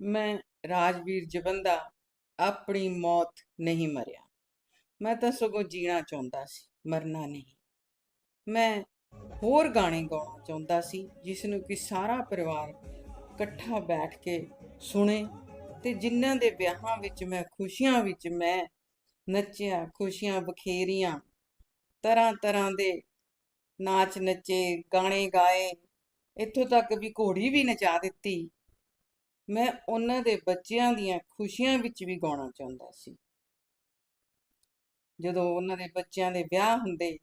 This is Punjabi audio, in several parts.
ਮੈਂ ਰਾਜਵੀਰ ਜਵੰਦਾ ਆਪਣੀ ਮੌਤ ਨਹੀਂ ਮਰਿਆ। ਮੈਂ ਤਾਂ ਸਗੋਂ ਜੀਣਾ ਚਾਹੁੰਦਾ ਸੀ, ਮਰਨਾ ਨਹੀਂ। ਮੈਂ ਹੋਰ ਗਾਣੇ ਗਾਉਣਾ ਚਾਹੁੰਦਾ ਸੀ ਜਿਸ ਨੂੰ ਕਿ ਸਾਰਾ ਪਰਿਵਾਰ ਇਕੱਠਾ ਬੈਠ ਕੇ ਸੁਣੇ ਤੇ ਜਿਨ੍ਹਾਂ ਦੇ ਵਿਆਹਾਂ ਵਿੱਚ ਮੈਂ ਖੁਸ਼ੀਆਂ ਵਿੱਚ ਮੈਂ ਨੱਚਿਆ, ਖੁਸ਼ੀਆਂ ਬਖੇਰੀਆਂ ਤਰ੍ਹਾਂ ਤਰ੍ਹਾਂ ਦੇ ਨਾਚ ਨੱਚੇ, ਗਾਣੇ ਗਾਏ, ਇੱਥੋਂ ਤੱਕ ਵੀ ਘੋੜੀ ਵੀ ਨਚਾ ਦਿੱਤੀ। ਮੈਂ ਉਹਨਾਂ ਦੇ ਬੱਚਿਆਂ ਦੀਆਂ ਖੁਸ਼ੀਆਂ ਵਿੱਚ ਵੀ ਗਾਉਣਾ ਚਾਹੁੰਦਾ ਸੀ। ਜਦੋਂ ਉਹਨਾਂ ਦੇ ਬੱਚਿਆਂ ਦੇ ਵਿਆਹ ਹੁੰਦੇ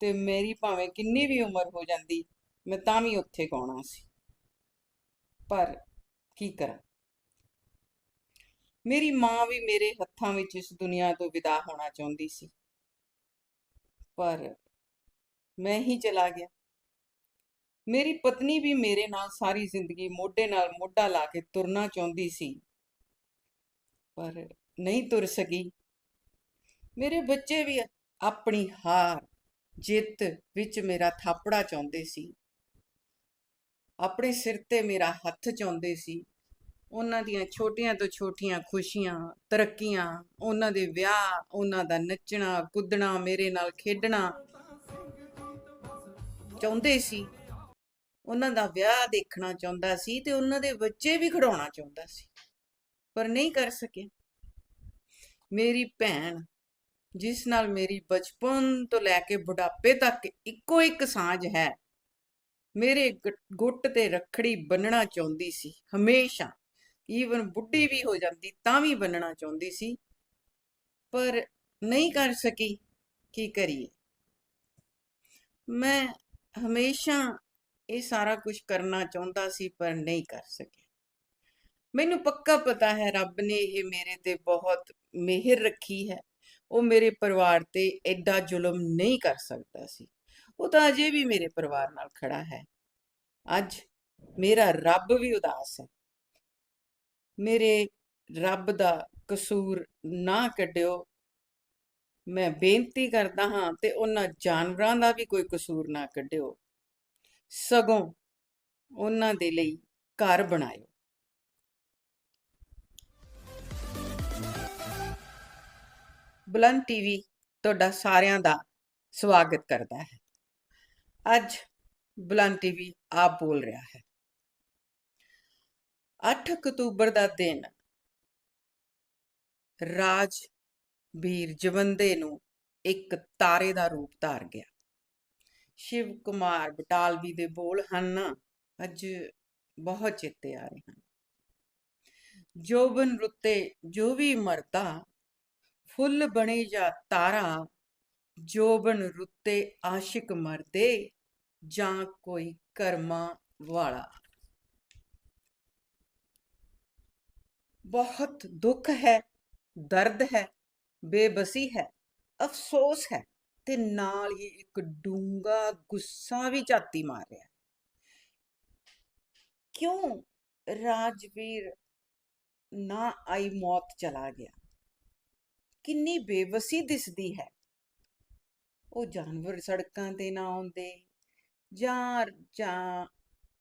ਤੇ ਮੇਰੀ ਭਾਵੇਂ ਕਿੰਨੀ ਵੀ ਉਮਰ ਹੋ ਜਾਂਦੀ, ਮੈਂ ਤਾਂ ਵੀ ਉੱਥੇ ਗਾਉਣਾ ਸੀ। ਪਰ ਕੀ ਕਰਾਂ? ਮੇਰੀ ਮਾਂ ਵੀ ਮੇਰੇ ਹੱਥਾਂ ਵਿੱਚ ਇਸ ਦੁਨੀਆ ਤੋਂ ਵਿਦਾ ਹੋਣਾ ਚਾਹੁੰਦੀ ਸੀ। ਪਰ ਮੈਂ ਹੀ ਚਲਾ ਗਿਆ। ਮੇਰੀ ਪਤਨੀ ਵੀ ਮੇਰੇ ਨਾਲ ਸਾਰੀ ਜ਼ਿੰਦਗੀ ਮੋਢੇ ਨਾਲ ਮੋਢਾ ਲਾ ਕੇ ਤੁਰਨਾ ਚਾਹੁੰਦੀ ਸੀ। ਪਰ ਨਹੀਂ ਤੁਰ ਸਕੀ। ਮੇਰੇ ਬੱਚੇ ਵੀ ਆਪਣੀ ਹਾਰ, ਜਿੱਤ ਵਿੱਚ ਮੇਰਾ ਥਾਪੜਾ ਚਾਹੁੰਦੇ ਸੀ। ਆਪਣੇ ਸਿਰ ਤੇ ਮੇਰਾ ਹੱਥ ਚਾਹੁੰਦੇ ਸੀ। ਉਹਨਾਂ ਦੀਆਂ ਛੋਟੀਆਂ ਤੋਂ ਛੋਟੀਆਂ ਖੁਸ਼ੀਆਂ, ਤਰੱਕੀਆਂ, ਉਹਨਾਂ ਦੇ ਵਿਆਹ, ਉਹਨਾਂ ਦਾ ਨੱਚਣਾ, ਕੁੱਦਣਾ, ਮੇਰੇ ਨਾਲ ਖੇਡਣਾ ਚਾਹੁੰਦੇ ਸੀ। ਉਹਨਾਂ ਦਾ ਵਿਆਹ ਦੇਖਣਾ ਚਾਹੁੰਦਾ ਸੀ ਤੇ ਉਹਨਾਂ ਦੇ ਬੱਚੇ ਵੀ ਖੜਾਉਣਾ ਚਾਹੁੰਦਾ ਸੀ। ਪਰ ਨਹੀਂ ਕਰ ਸਕਿਆ। ਮੇਰੀ ਭੈਣ, ਜਿਸ ਨਾਲ ਮੇਰੀ ਬਚਪਨ ਤੋਂ ਲੈ ਕੇ ਬੁਢਾਪੇ ਤੱਕ ਇੱਕੋ ਇੱਕ ਸਾਂਝ ਹੈ, ਮੇਰੇ ਗੁੱਟ ਤੇ ਰੱਖੜੀ ਬੰਨਣਾ ਚਾਹੁੰਦੀ ਸੀ, ਹਮੇਸ਼ਾ। ਈਵਨ ਬੁੱਢੀ ਵੀ ਹੋ ਜਾਂਦੀ ਤਾਂ ਵੀ ਬੰਨਣਾ ਚਾਹੁੰਦੀ ਸੀ। ਪਰ ਨਹੀਂ ਕਰ ਸਕੀ, ਕੀ ਕਰੀਏ? ਮੈਂ ਹਮੇਸ਼ਾ ਇਹ ਸਾਰਾ ਕੁਝ ਕਰਨਾ ਚਾਹੁੰਦਾ ਸੀ ਪਰ ਨਹੀਂ ਕਰ ਸਕਿਆ। ਮੈਨੂੰ ਪੱਕਾ ਪਤਾ ਹੈ ਰੱਬ ਨੇ ਇਹ ਮੇਰੇ ਤੇ ਬਹੁਤ ਮਿਹਰ ਰੱਖੀ ਹੈ। ਉਹ ਮੇਰੇ ਪਰਿਵਾਰ ਤੇ ਐਡਾ ਜ਼ੁਲਮ ਨਹੀਂ ਕਰ ਸਕਦਾ ਸੀ। ਉਹ ਤਾਂ ਅਜੇ ਵੀ ਮੇਰੇ ਪਰਿਵਾਰ ਨਾਲ ਖੜਾ ਹੈ। ਅੱਜ ਮੇਰਾ ਰੱਬ ਵੀ ਉਦਾਸ ਹੈ। ਮੇਰੇ ਰੱਬ ਦਾ ਕਸੂਰ ਨਾ ਕੱਢਿਓ। ਮੈਂ ਬੇਨਤੀ ਕਰਦਾ ਹਾਂ ਤੇ ਉਹਨਾਂ ਜਾਨਵਰਾਂ ਦਾ ਵੀ ਕੋਈ ਕਸੂਰ ਨਾ ਕੱਢਿਓ। ਸਗੋਂ ਉਹਨਾਂ ਦੇ ਲਈ ਘਰ ਬਣਾਇਓ। ਬੁਲੰਦ ਟੀਵੀ ਤੁਹਾਡਾ ਸਾਰਿਆਂ ਦਾ ਸਵਾਗਤ ਕਰਦਾ ਹੈ। ਅੱਜ ਬੁਲੰਦ ਟੀਵੀ ਆਪ ਬੋਲ ਰਿਹਾ ਹੈ। 8 ਅਕਤੂਬਰ ਦਾ ਦਿਨ ਰਾਜ ਵੀਰ ਜਵੰਦੇ ਨੂੰ ਇੱਕ ਤਾਰੇ ਦਾ ਰੂਪ ਧਾਰ ਗਿਆ। ਸ਼ਿਵ ਕੁਮਾਰ ਬਟਾਲਵੀ ਦੇ ਬੋਲ ਹਨ ਅੱਜ ਬਹੁਤ ਚੇਤੇ ਆ ਰਹੇ ਹਨ। ਜੋਬਨ ਰੁੱਤੇ, ਜੋ ਵੀ ਮਰਦਾ, ਫੁੱਲ ਬਣੇ ਜਾਂ ਤਾਰਾ ਜੋਬਨ ਰੁੱਤੇ ਆਸ਼ਿਕ ਮਰਦੇ, ਜਾਂ ਕੋਈ ਕਰਮਾਂ ਵਾਲਾ। ਬਹੁਤ ਦੁੱਖ ਹੈ, ਦਰਦ ਹੈ, ਬੇਬਸੀ ਹੈ, ਅਫਸੋਸ ਹੈ। ਤੇ ਨਾਲ ਹੀ ਇੱਕ ਡੂੰਗਾ ਗੁੱਸਾ ਵੀ ਝਾਤੀ ਮਾਰ ਕਿਉਂ ਰਾਜਵੀਰ ਨਾ ਆਈ ਮੌਤ ਚਲਾ ਗਿਆ? ਕਿੰਨੀ ਬੇਵਸੀ ਦਿਸਦੀ ਹੈ। ਉਹ ਜਾਨਵਰ ਸੜਕਾਂ ਤੇ ਨਾ ਆਉਂਦੇ ਜਾਂ ਜਾਂ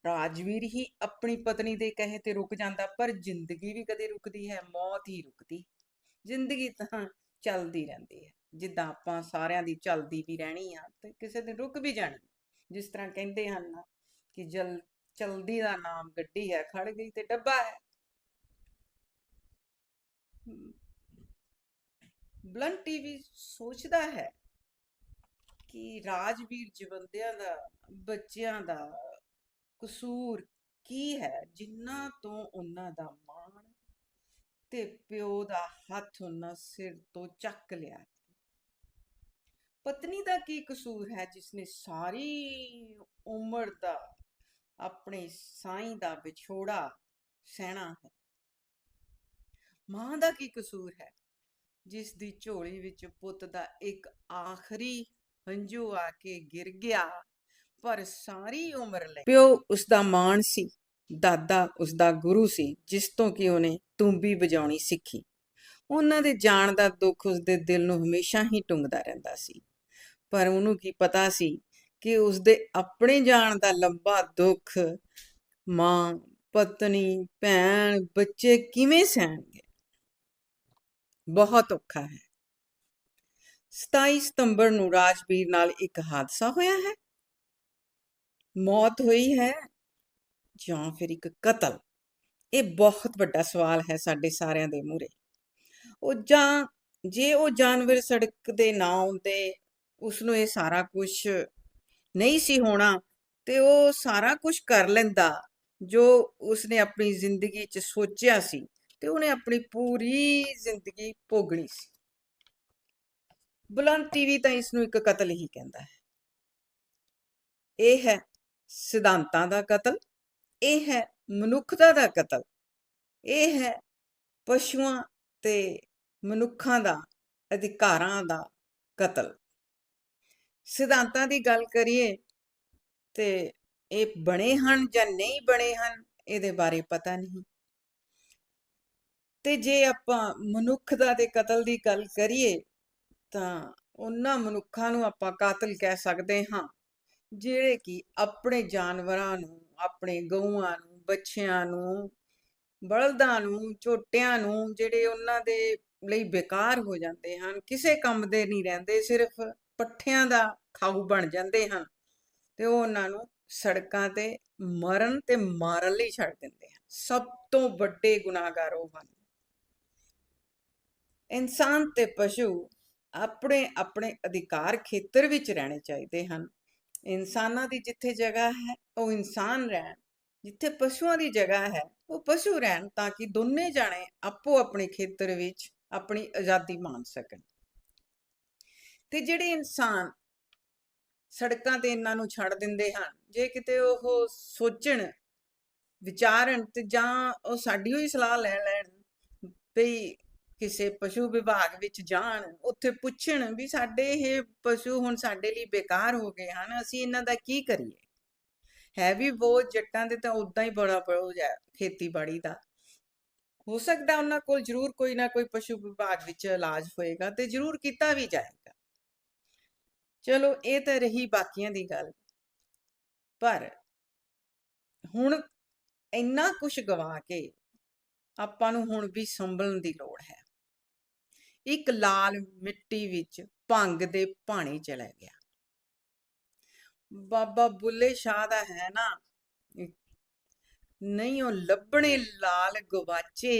ਰਾਜਵੀਰ ਹੀ ਆਪਣੀ ਪਤਨੀ ਦੇ ਕਹੇ ਤੇ ਰੁਕ ਜਾਂਦਾ, ਪਰ ਜ਼ਿੰਦਗੀ ਵੀ ਕਦੇ ਰੁਕਦੀ ਹੈ, ਮੌਤ ਹੀ ਰੁਕਦੀ। ਜ਼ਿੰਦਗੀ ਤਾਂ ਚੱਲਦੀ ਰਹਿੰਦੀ ਹੈ। ਜਿੱਦਾਂ ਆਪਾਂ ਸਾਰਿਆਂ ਦੀ ਚੱਲਦੀ ਵੀ ਰਹਿਣੀ ਆ ਤੇ ਕਿਸੇ ਦਿਨ ਰੁਕ ਵੀ ਜਾਣੀ। ਜਿਸ ਤਰ੍ਹਾਂ ਕਹਿੰਦੇ ਹਨ ਕਿ ਜਲ, ਚਲਦੀ ਦਾ ਨਾਮ ਗੱਡੀ ਹੈ ਖੜ ਗਈ ਤੇ ਡੱਬਾ ਹੈ। ਬਲੰਟ ਟੀਵੀ ਸੋਚਦਾ ਹੈ ਕਿ ਰਾਜਵੀਰ ਜਵੰਦਿਆਂ ਦਾ, ਬੱਚਿਆਂ ਦਾ ਕਸੂਰ ਕੀ ਹੈ? ਜਿਨ੍ਹਾਂ ਤੋਂ ਉਹਨਾਂ ਦਾ ਮਾਣ ਤੇ ਪਿਓ ਦਾ ਹੱਥ ਉਹਨਾਂ ਸਿਰ ਤੋਂ ਚੱਕ ਲਿਆ। ਪਤਨੀ ਦਾ ਕੀ ਕਸੂਰ ਹੈ ਜਿਸਨੇ ਸਾਰੀ ਉਮਰ ਦਾ ਆਪਣੇ ਸਾਈਂ ਦਾ ਵਿਛੋੜਾ ਸਹਿਣਾ ਹੈ? ਮਾਂ ਦਾ ਕੀ ਕਸੂਰ ਹੈ ਜਿਸ ਦੀ ਝੋਲੀ ਵਿੱਚ ਪੁੱਤ ਦਾ ਇੱਕ ਆਖਰੀ ਹੰਝੂ ਆ ਕੇ ਗਿਰ ਗਿਆ, ਪਰ ਸਾਰੀ ਉਮਰ ਲਈ? ਪਿਓ ਉਸ ਦਾ ਮਾਣ ਸੀ। ਦਾਦਾ ਉਸਦਾ ਗੁਰੂ ਸੀ, ਜਿਸ ਤੋਂ ਕਿ ਉਹਨੇ ਤੂੰਬੀ ਵਜਾਉਣੀ ਸਿੱਖੀ। ਉਹਨਾਂ ਦੇ ਜਾਣ ਦਾ ਦੁੱਖ ਉਸਦੇ ਦਿਲ ਨੂੰ ਹਮੇਸ਼ਾ ਹੀ ਟੁੰਗਦਾ ਰਹਿੰਦਾ ਸੀ। ਪਰ ਉਹਨੂੰ ਕੀ ਪਤਾ ਸੀ ਕਿ ਉਸਦੇ ਆਪਣੇ ਜਾਣ ਦਾ ਲੰਬਾ ਦੁੱਖ ਮਾਂ, ਪਤਨੀ, ਭੈਣ, ਬੱਚੇ ਕਿਵੇਂ ਸਹਿਣਗੇ? ਬਹੁਤ ਔਖਾ ਹੈ। 27 ਸਤੰਬਰ ਨੂੰ ਰਾਜਵੀਰ ਨਾਲ ਇੱਕ ਹਾਦਸਾ ਹੋਇਆ ਹੈ। ਮੌਤ ਹੋਈ ਹੈ। ਜਾਂ ਫਿਰ ਇੱਕ ਕਤਲ, ਇਹ ਬਹੁਤ ਵੱਡਾ ਸਵਾਲ ਹੈ ਸਾਡੇ ਸਾਰਿਆਂ ਦੇ ਮੂਹਰੇ। ਉਹ ਜਾਂ, ਜੇ ਉਹ ਜਾਨਵਰ ਸੜਕ ਦੇ ਨਾ ਹੁੰਦੇ ਉਸ ਨੂੰ ਇਹ ਸਾਰਾ ਕੁਝ ਨਹੀਂ ਸੀ ਹੋਣਾ, ਤੇ ਉਹ ਸਾਰਾ ਕੁਝ ਕਰ ਲੈਂਦਾ, ਜੋ ਉਸਨੇ ਆਪਣੀ ਜ਼ਿੰਦਗੀ 'ਚ ਸੋਚਿਆ ਸੀ, ਤੇ ਉਹਨੇ ਆਪਣੀ ਪੂਰੀ ਜ਼ਿੰਦਗੀ ਭੋਗਣੀ ਸੀ। ਬੁਲੰਦ ਟੀਵੀ ਤਾਂ ਇਸ ਨੂੰ ਇੱਕ ਕਤਲ ਹੀ ਕਹਿੰਦਾ ਹੈ। ਇਹ ਹੈ ਸਿਧਾਂਤਾਂ ਦਾ ਕਤਲ ਇਹ ਹੈ ਮਨੁੱਖਤਾ ਦਾ ਕਤਲ। ਇਹ ਹੈ ਪਸ਼ੂਆਂ ਤੇ ਮਨੁੱਖਾਂ ਦਾ, ਅਧਿਕਾਰਾਂ ਦਾ ਕਤਲ। ਸਿਧਾਂਤਾਂ ਦੀ ਗੱਲ ਕਰੀਏ ਤੇ ਇਹ ਬਣੇ ਹਨ ਜਾਂ ਨਹੀਂ ਬਣੇ ਹਨ, ਇਹਦੇ ਬਾਰੇ ਪਤਾ ਨਹੀਂ। ਤੇ ਜੇ ਆਪਾਂ ਮਨੁੱਖਤਾ ਦੇ ਕਤਲ ਦੀ ਗੱਲ ਕਰੀਏ, ਤਾਂ ਉਹਨਾਂ ਮਨੁੱਖਾਂ ਨੂੰ ਆਪਾਂ ਕਾਤਲ ਕਹਿ ਸਕਦੇ ਹਾਂ, ਜਿਹੜੇ ਕਿ ਆਪਣੇ ਜਾਨਵਰਾਂ ਨੂੰ ਆਪਣੇ ਗਊਆਂ ਨੂੰ, ਬੱਚਿਆਂ ਨੂੰ, ਬਲਦਾਂ ਨੂੰ ਝੋਟਿਆਂ ਨੂੰ ਜਿਹੜੇ ਉਹਨਾਂ ਦੇ ਲਈ ਬੇਕਾਰ ਹੋ ਜਾਂਦੇ ਹਨ, ਕਿਸੇ ਕੰਮ ਦੇ ਨਹੀਂ ਰਹਿੰਦੇ, ਸਿਰਫ ਪੱਠਿਆਂ ਦਾ ਖਾਊ ਬਣ ਜਾਂਦੇ ਹਨ ਤੇ ਉਹ ਉਹਨਾਂ ਨੂੰ ਸੜਕਾਂ ਤੇ ਮਰਨ ਤੇ ਮਾਰਨ ਲਈ ਛੱਡ ਦਿੰਦੇ ਹਨ। ਸਭ ਤੋਂ ਵੱਡੇ ਗੁਨਾਹਗਾਰ ਉਹ ਹਨ। ਇਨਸਾਨ ਤੇ ਪਸ਼ੂ ਆਪਣੇ ਆਪਣੇ ਅਧਿਕਾਰ ਖੇਤਰ ਵਿੱਚ ਰਹਿਣੇ ਚਾਹੀਦੇ ਹਨ। ਇਨਸਾਨਾਂ ਦੀ ਜਿੱਥੇ ਜਗ੍ਹਾ ਹੈ, ਉਹ ਇਨਸਾਨ ਰਹਿਣ, ਜਿੱਥੇ ਪਸ਼ੂਆਂ ਦੀ ਜਗ੍ਹਾ ਹੈ, ਉਹ ਪਸ਼ੂ ਰਹਿਣ ਤਾਂ ਕਿ ਦੋਨੇ ਜਾਣੇ ਆਪੋ ਆਪਣੇ ਖੇਤਰ ਵਿੱਚ ਆਪਣੀ ਆਜ਼ਾਦੀ ਮਾਣ ਸਕਣ। ਤੇ ਜਿਹੜੇ ਇਨਸਾਨ ਸੜਕਾਂ ਤੇ ਇਹਨਾਂ ਨੂੰ ਛੱਡ ਦਿੰਦੇ ਹਨ, ਜੇ ਕਿਤੇ ਉਹ ਸੋਚਣ, ਵਿਚਾਰਨ ਤੇ ਜਾਂ ਉਹ ਸਾਡੀ ਹੋਈ ਸਲਾਹ ਲੈ ਲੈਣ ਵੀ ਕਿਸੇ ਪਸ਼ੂ ਵਿਭਾਗ ਵਿੱਚ ਜਾਣ, ਉੱਥੇ ਪੁੱਛਣ ਵੀ ਸਾਡੇ ਇਹ ਪਸ਼ੂ ਹੁਣ ਸਾਡੇ ਲਈ ਬੇਕਾਰ ਹੋ ਗਏ ਹਨ, ਅਸੀਂ ਇਹਨਾਂ ਦਾ ਕੀ ਕਰੀਏ? ਹੈ ਵੀ ਬਹੁਤ ਜੱਟਾਂ ਦੇ ਤਾਂ ਉਦਾਂ ਹੀ ਬੜਾ ਬੋਝ ਹੈ ਖੇਤੀਬਾੜੀ ਦਾ। ਹੋ ਸਕਦਾ ਉਹਨਾਂ ਕੋਲ ਜ਼ਰੂਰ ਕੋਈ ਨਾ ਕੋਈ ਪਸ਼ੂ ਵਿਭਾਗ ਵਿੱਚ ਇਲਾਜ ਹੋਏਗਾ ਤੇ ਜ਼ਰੂਰ ਕੀਤਾ ਵੀ ਜਾਏਗਾ। ਚਲੋ, ਇਹ ਤਾਂ ਰਹੀ ਬਾਕੀਆਂ ਦੀ ਗੱਲ। ਪਰ ਹੁਣ ਇੰਨਾ ਕੁਝ ਗਵਾ ਕੇ ਆਪਾਂ ਨੂੰ ਹੁਣ ਵੀ ਸੰਭਲਣ ਦੀ ਲੋੜ ਹੈ। ਇੱਕ ਲਾਲ ਮਿੱਟੀ ਵਿੱਚ ਭੰਗ ਦੇ ਪਾਣੀ ਚਲਾ ਗਿਆ। ਬਾਬਾ ਬੁੱਲੇ ਸ਼ਾਹ ਦਾ ਹੈ ਨਾ, ਨਹੀਂ ਉਹ ਲੱਭਣੇ ਲਾਲ ਗਵਾਚੇ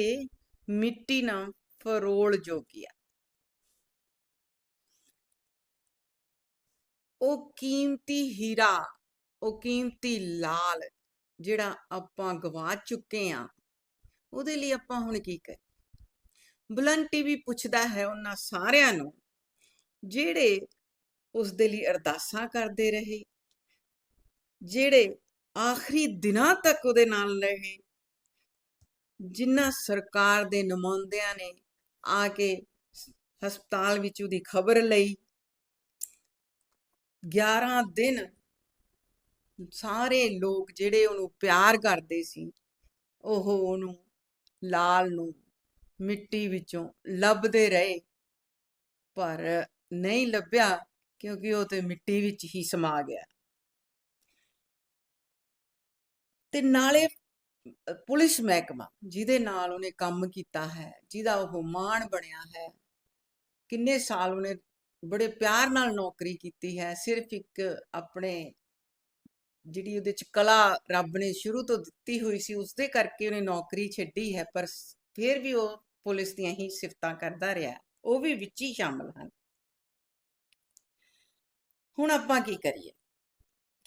ਮਿੱਟੀ ਨਾ ਫਰੋਲ ਜੋਗਿਆ। ਉਹ ਕੀਮਤੀ ਹੀਰਾ, ਉਹ ਕੀਮਤੀ ਲਾਲ ਜਿਹੜਾ ਆਪਾਂ ਗਵਾ ਚੁੱਕੇ ਆ, ਉਹਦੇ ਲਈ ਆਪਾਂ ਹੁਣ ਕੀ ਕਰੀਏ? ਬੁਲੰਦ ਟੀਵੀ ਪੁੱਛਦਾ ਹੈ ਉਹਨਾਂ ਸਾਰਿਆਂ ਨੂੰ, ਜਿਹੜੇ ਉਸ ਦੇ ਲਈ ਅਰਦਾਸਾਂ ਕਰਦੇ ਰਹੇ, ਜਿਹੜੇ ਆਖਰੀ ਦਿਨਾਂ ਤੱਕ ਉਹਦੇ ਨਾਲ ਰਹੇ, ਜਿਨ੍ਹਾਂ ਸਰਕਾਰ ਦੇ ਨੁਮਾਇੰਦਿਆਂ ਨੇ ਆ ਕੇ ਹਸਪਤਾਲ ਵਿੱਚ ਉਹਦੀ ਖਬਰ ਲਈ 11 ਦਿਨ ਸਾਰੇ ਲੋਕ ਜਿਹੜੇ ਉਹਨੂੰ ਪਿਆਰ ਕਰਦੇ ਸੀ, ਉਹ ਉਹਨੂੰ ਲਾਲ ਨੂੰ ਮਿੱਟੀ ਵਿੱਚੋਂ ਲੱਭਦੇ ਰਹੇ। ਪਰ ਨਹੀਂ ਲੱਭਿਆ ਕਿਉਂਕਿ ਉਹ ਤੇ ਮਿੱਟੀ ਵਿੱਚ ਹੀ ਸਮਾ ਗਿਆ। ਤੇ ਨਾਲੇ ਪੁਲਿਸ ਮਹਿਕਮਾ, ਜਿਹਦੇ ਨਾਲ ਉਹਨੇ ਕੰਮ ਕੀਤਾ ਹੈ, ਜਿਹਦਾ ਉਹ ਮਾਣ ਬਣਿਆ ਹੈ। ਕਿੰਨੇ ਸਾਲ ਉਹਨੇ ਬੜੇ ਪਿਆਰ ਨਾਲ ਨੌਕਰੀ ਕੀਤੀ ਹੈ। ਸਿਰਫ ਇੱਕ ਆਪਣੇ ਜਿਹੜੀ ਉਹਦੇ ਚ ਕਲਾ ਰੱਬ ਨੇ ਸ਼ੁਰੂ ਤੋਂ ਦਿੱਤੀ ਹੋਈ ਸੀ, ਉਸਦੇ ਕਰਕੇ ਉਹਨੇ ਨੌਕਰੀ ਛੱਡੀ ਹੈ। ਪਰ ਫਿਰ ਵੀ ਉਹ ਪੁਲਿਸ ਦੀਆਂ ਹੀ ਸਿਫਤਾਂ ਕਰਦਾ ਰਿਹਾ, ਉਹ ਵੀ ਵਿੱਚ ਹੀ ਸ਼ਾਮਲ ਹਨ। ਹੁਣ ਆਪਾਂ ਕੀ ਕਰੀਏ?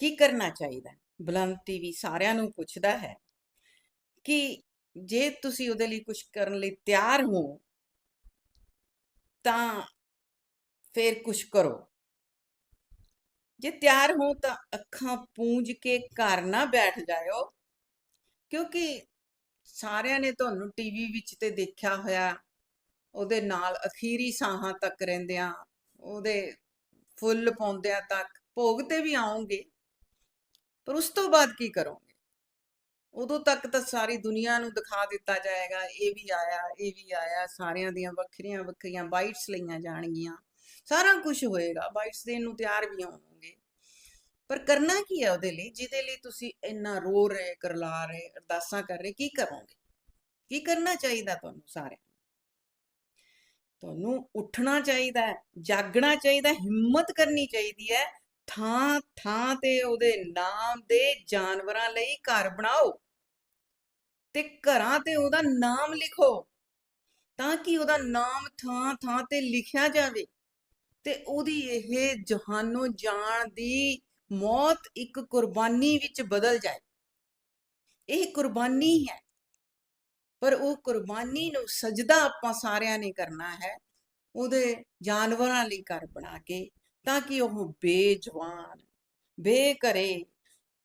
ਕੀ ਕਰਨਾ ਚਾਹੀਦਾ? ਬੁਲੰਦ ਟੀਵੀ ਸਾਰਿਆਂ ਨੂੰ ਪੁੱਛਦਾ ਹੈ ਕਿ ਜੇ ਤੁਸੀਂ ਉਹਦੇ ਲਈ ਕੁਝ ਕਰਨ ਲਈ ਤਿਆਰ ਹੋ, ਤਾਂ ਫੇਰ ਕੁਝ ਕਰੋ। ਜੇ ਤਿਆਰ ਹੋ ਤਾਂ ਅੱਖਾਂ ਪੂੰਝ ਕੇ ਘਰ ਨਾ ਬੈਠ ਜਾਇਓ, ਕਿਉਂਕਿ ਸਾਰਿਆਂ ਨੇ ਤੁਹਾਨੂੰ ਟੀਵੀ ਵਿੱਚ ਤੇ ਦੇਖਿਆ ਹੋਇਆ, ਉਹਦੇ ਨਾਲ ਅਖੀਰੀ ਸਾਹਾਂ ਤੱਕ ਰਹਿੰਦਿਆਂ, ਉਹਦੇ ਫੁੱਲ ਪਾਉਂਦਿਆਂ ਤੱਕ, ਭੋਗ ਤੇ ਵੀ ਆਉਂਗੇ ਪਰ ਉਸ ਤੋਂ ਬਾਅਦ ਕੀ ਕਰੋਗੇ? ਉਦੋਂ ਤੱਕ ਤਾਂ ਸਾਰੀ ਦੁਨੀਆ ਨੂੰ ਦਿਖਾ ਦਿੱਤਾ ਜਾਏਗਾ, ਇਹ ਵੀ ਆਇਆ, ਇਹ ਵੀ ਆਇਆ, ਸਾਰਿਆਂ ਦੀਆਂ ਵੱਖਰੀਆਂ ਵੱਖਰੀਆਂ ਬਾਈਟਸ ਲਈਆਂ ਜਾਣਗੀਆਂ, ਸਾਰਾ ਕੁਝ ਹੋਏਗਾ, ਬਾਈਟਸ ਦੇਣ ਨੂੰ ਤਿਆਰ ਵੀ ਹੋਣਗੇ ਪਰ ਕਰਨਾ ਕੀ ਹੈ ਉਹਦੇ ਲਈ? ਜਿਹਦੇ ਲਈ ਤੁਸੀਂ ਇੰਨਾ ਰੋ ਰਹੇ, ਕਰਲਾ ਰਹੇ, ਅਰਦਾਸਾਂ ਕਰ ਰਹੇ, ਕੀ ਕਰੋਗੇ? ਕੀ ਕਰਨਾ ਚਾਹੀਦਾ ਤੁਹਾਨੂੰ ਸਾਰਿਆਂ ਤੁਹਾਨੂੰ ਉੱਠਣਾ ਚਾਹੀਦਾ ਹੈ, ਜਾਗਣਾ ਚਾਹੀਦਾ ਹਿੰਮਤ ਕਰਨੀ ਚਾਹੀਦੀ ਹੈ, ਥਾਂ ਥਾਂ ਤੇ ਉਹਦੇ ਨਾਮ ਦੇ ਜਾਨਵਰਾਂ ਲਈ ਘਰ ਬਣਾਓ ਤੇ ਘਰਾਂ ਤੇ ਉਹਦਾ ਨਾਮ ਲਿਖੋ ਤਾਂ ਕਿ ਉਹਦਾ ਨਾਮ ਥਾਂ ਥਾਂ ਤੇ ਲਿਖਿਆ ਜਾਵੇ ਤੇ ਉਹਦੀ ਇਹ ਜਹਾਨੋਂ ਜਾਣ ਦੀ ਮੌਤ ਇੱਕ ਕੁਰਬਾਨੀ ਵਿੱਚ ਬਦਲ ਜਾਏ। ਇਹ ਕੁਰਬਾਨੀ ਹੈ ਪਰ ਉਹ ਕੁਰਬਾਨੀ ਨੂੰ ਸਜਦਾ ਆਪਾਂ ਸਾਰਿਆਂ ਨੇ ਕਰਨਾ ਹੈ। ਉਹਦੇ ਜਾਨਵਰਾਂ ਲਈ ਘਰ ਬਣਾ ਕੇ ਤਾਂ ਕਿ ਉਹ ਬੇਜਵਾਨ, ਬੇਘਰੇ,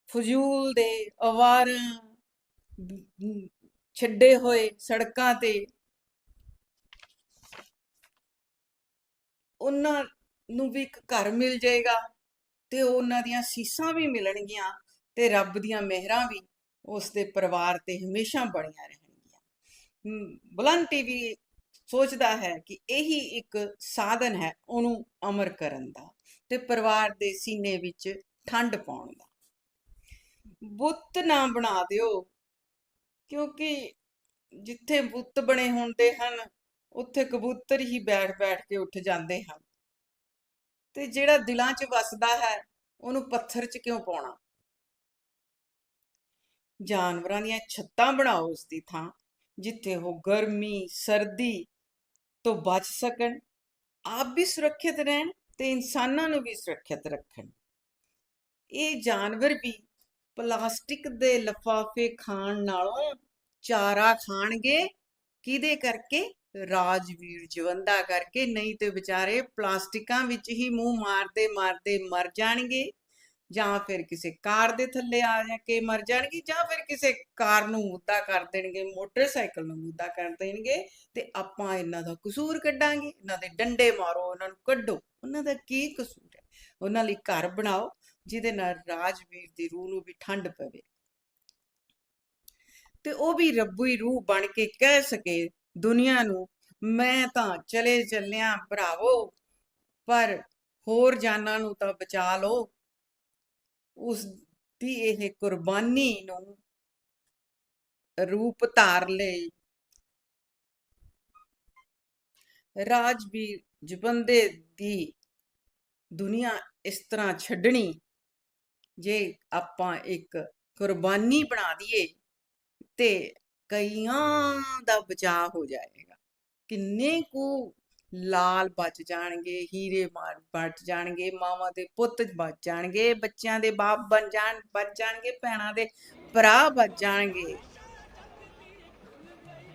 ਫਜ਼ੂਲ ਦੇ ਅਵਾਰਾਂ ਛੱਡੇ ਹੋਏ ਸੜਕਾਂ ਤੇ ਉਹਨਾਂ ਨੂੰ ਵੀ ਇੱਕ ਘਰ ਮਿਲ ਜਾਏਗਾ। ਤੇ ਉਹਨਾਂ ਦੀਆਂ ਸੀਸਾਂ ਵੀ ਮਿਲਣਗੀਆਂ ਤੇ ਰੱਬ ਦੀਆਂ ਮਿਹਰਾਂ ਵੀ ਉਸ ਦੇ ਪਰਿਵਾਰ ਤੇ ਹਮੇਸ਼ਾ ਬਣੀਆਂ ਰਹਿਣਗੀਆਂ। ਬੁਲੰਦ ਟੀਵੀ ਸੋਚਦਾ ਹੈ ਕਿ ਇਹੀ ਇੱਕ ਸਾਧਨ ਹੈ ਉਹਨੂੰ ਅਮਰ ਕਰਨ ਦਾ ਤੇ ਪਰਿਵਾਰ ਦੇ ਸੀਨੇ ਵਿੱਚ ਠੰਡ ਪਾਉਣ ਦਾ। ਬੁੱਤ ਨਾ ਬਣਾ ਦਿਓ, ਕਿਉਂਕਿ ਜਿੱਥੇ ਬੁੱਤ ਬਣੇ ਹੁੰਦੇ ਹਨ, ਉੱਥੇ ਕਬੂਤਰ ਹੀ ਬੈਠ ਬੈਠ ਕੇ ਉੱਠ ਜਾਂਦੇ ਹਨ। ਤੇ ਜਿਹੜਾ ਦਿਲਾਂ 'ਚ ਵਸਦਾ ਹੈ, ਉਹਨੂੰ ਪੱਥਰ 'ਚ ਕਿਉਂ ਪਾਉਣਾ? ਜਾਨਵਰਾਂ ਦੀਆਂ ਛੱਤਾਂ ਬਣਾਓ ਉਸ ਦੀ ਥਾਂ, ਜਿੱਥੇ ਉਹ ਗਰਮੀ, ਸਰਦੀ ਤੋਂ ਬਚ ਸਕਣ, ਆਪ ਵੀ ਸੁਰੱਖਿਅਤ ਰਹਿਣ ਤੇ ਇਨਸਾਨਾਂ ਨੂੰ ਵੀ ਸੁਰੱਖਿਅਤ ਰੱਖਣ। ਇਹ ਜਾਨਵਰ ਵੀ ਪਲਾਸਟਿਕ ਦੇ ਲਿਫਾਫੇ ਖਾਣ ਨਾਲੋਂ ਚਾਰਾ ਖਾਣਗੇ, ਕਿਹਦੇ ਕਰਕੇ? ਰਾਜਵੀਰ ਜਵੰਦਾ ਕਰਕੇ, ਨਹੀਂ ਤੇ ਵਿਚਾਰੇ ਪਲਾਸਟਿਕਾਂ ਵਿੱਚ ਹੀ ਮੂੰਹ ਮਾਰਦੇ ਮਾਰਦੇ ਮਰ ਜਾਣਗੇ। ਜਾਂ ਫਿਰ ਕਿਸੇ ਕਾਰ ਦੇ ਥੱਲੇ ਆ ਜਾ ਕੇ ਮਰ ਜਾਣਗੇ, ਜਾਂ ਫਿਰ ਕਿਸੇ ਕਾਰ ਨੂੰ ਮੁੱਦਾ ਕਰ ਦੇਣਗੇ, ਮੋਟਰਸਾਈਕਲ ਨੂੰ ਮੁੱਦਾ ਕਰ ਦੇਣਗੇ ਤੇ ਆਪਾਂ ਇਹਨਾਂ ਦਾ ਕਸੂਰ ਕੱਢਾਂਗੇ। ਇਹਨਾਂ ਦੇ ਡੰਡੇ ਮਾਰੋ, ਉਹਨਾਂ ਨੂੰ ਕੱਢੋ। ਉਹਨਾਂ ਦਾ ਕੀ ਕਸੂਰ ਹੈ? ਉਹਨਾਂ ਲਈ ਘਰ ਬਣਾਓ, ਜਿਹਦੇ ਨਾਲ ਰਾਜਵੀਰ ਦੀ ਰੂਹ ਨੂੰ ਵੀ ਠੰਡ ਪਵੇ। ਤੇ ਉਹ ਵੀ ਰੱਬੀ ਰੂਹ ਬਣ ਕੇ ਕਹਿ ਸਕੇ ਦੁਨੀਆ ਨੂੰ, ਮੈਂ ਤਾਂ ਚਲੇ ਚੱਲਿਆ ਭਰਾਵੋ, ਪਰ ਹੋਰ ਜਾਨਾਂ ਨੂੰ ਤਾਂ ਬਚਾ ਲਓ। ਉਸ ਦੀ ਇਹ ਕੁਰਬਾਨੀ ਨੂੰ ਰੂਪ ਧਾਰ ਲਈ ਰਾਜਵੀਰ ਜਬੰਦੇ ਦੀ ਦੁਨੀਆ ਇਸ ਤਰ੍ਹਾਂ ਛੱਡਣੀ, ਜੇ ਆਪਾਂ ਇੱਕ ਕੁਰਬਾਨੀ ਬਣਾ ਦਈਏ ਤੇ ਕਈਆਂ ਦਾ ਬਚਾਅ ਹੋ ਜਾਏਗਾ। ਕਿੰਨੇ ਕੁ ਲਾਲ ਬਚ ਜਾਣਗੇ, ਹੀਰੇ ਮਾਰ ਬਚ ਜਾਣਗੇ, ਮਾਵਾਂ ਦੇ ਪੁੱਤ ਬਚ ਜਾਣਗੇ, ਬੱਚਿਆਂ ਦੇ ਬਾਪ ਬਣ ਜਾਣ, ਬਚ ਜਾਣਗੇ, ਭੈਣਾਂ ਦੇ ਭਰਾ ਬਚ ਜਾਣਗੇ।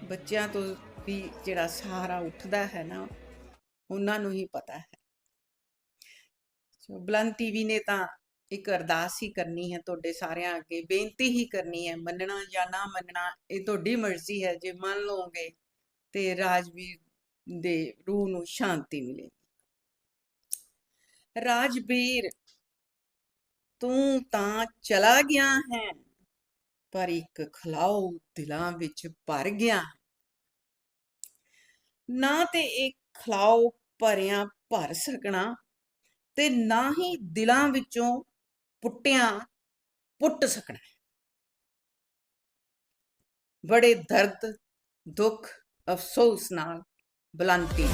ਬੱਚਿਆਂ ਤੋਂ ਵੀ ਜਿਹੜਾ ਸਹਾਰਾ ਉੱਠਦਾ ਹੈ ਨਾ, ਉਹਨਾਂ ਨੂੰ ਹੀ ਪਤਾ ਹੈ। ਸੋ ਬਲੰਦ ਟੀਵੀ ਨੇ ਤਾਂ ਇੱਕ ਅਰਦਾਸ ਹੀ ਕਰਨੀ ਹੈ ਤੁਹਾਡੇ ਸਾਰਿਆਂ ਅੱਗੇ, ਬੇਨਤੀ ਹੀ ਕਰਨੀ ਹੈ, ਮੰਨਣਾ ਜਾਂ ਨਾ ਮੰਨਣਾ, ਇਹ ਤੁਹਾਡੀ ਮਰਜ਼ੀ ਹੈ, ਜੇ ਮੰਨ ਲਓਗੇ ਤੇ ਰਾਜਵੀਰ ਦੇ ਰੂਹ ਨੂੰ ਸ਼ਾਂਤੀ ਮਿਲੇਗੀ ਰਾਜਵੀਰ, ਤੂੰ ਤਾਂ ਚਲਾ ਗਿਆ ਹੈ, ਪਰ ਇੱਕ ਖਲਾਉ ਦਿਲਾਂ ਵਿੱਚ ਭਰ ਗਿਆ ਹੈ। ਨਾ ਤੇ ਇਹ ਖਲਾਉ ਭਰਿਆ ਭਰ ਸਕਣਾ ਤੇ ਨਾ ਹੀ ਦਿਲਾਂ ਵਿੱਚੋਂ ਪੁੱਟਿਆਂ ਪੁੱਟ ਸਕਣਾ ਬੜੇ ਦਰਦ ਦੁੱਖ ਅਫਸੋਸ ਨਾਲ ਬੁਲੰਦੀ